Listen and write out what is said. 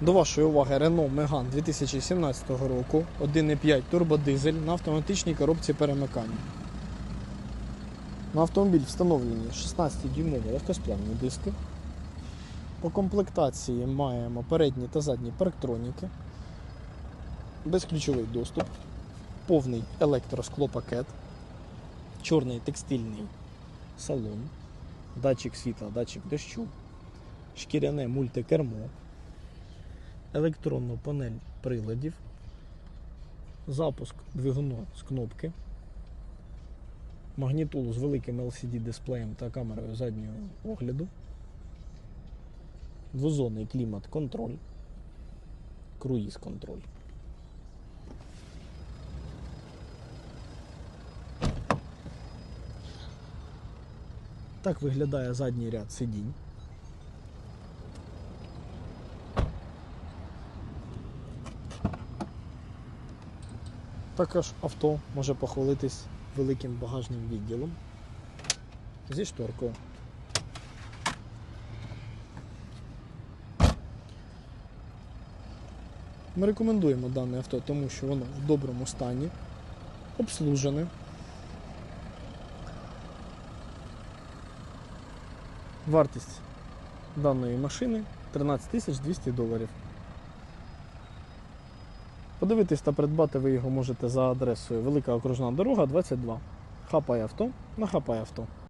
До вашої уваги Renault Megane 2017 року 1,5 турбодизель на автоматичній коробці перемикання. На автомобіль встановлені 16-дюймові легкосплавні диски. По комплектації маємо передні та задні парктроніки, безключовий доступ, повний електросклопакет, чорний текстильний салон, датчик світла, датчик дощу, шкіряне мультикермо, електронну панель приладів, запуск двигуну з кнопки, магнітолу з великим LCD дисплеєм та камерою заднього огляду, двозонний клімат-контроль, круїз-контроль. Так виглядає задній ряд сидінь. Також авто може похвалитись великим багажним відділом зі шторкою. Ми рекомендуємо дане авто, тому що воно в доброму стані, обслужене. Вартість даної машини 13 200 доларів. Подивитись та придбати ви його можете за адресою Велика Окружна дорога 22. Хапай авто на хапай авто.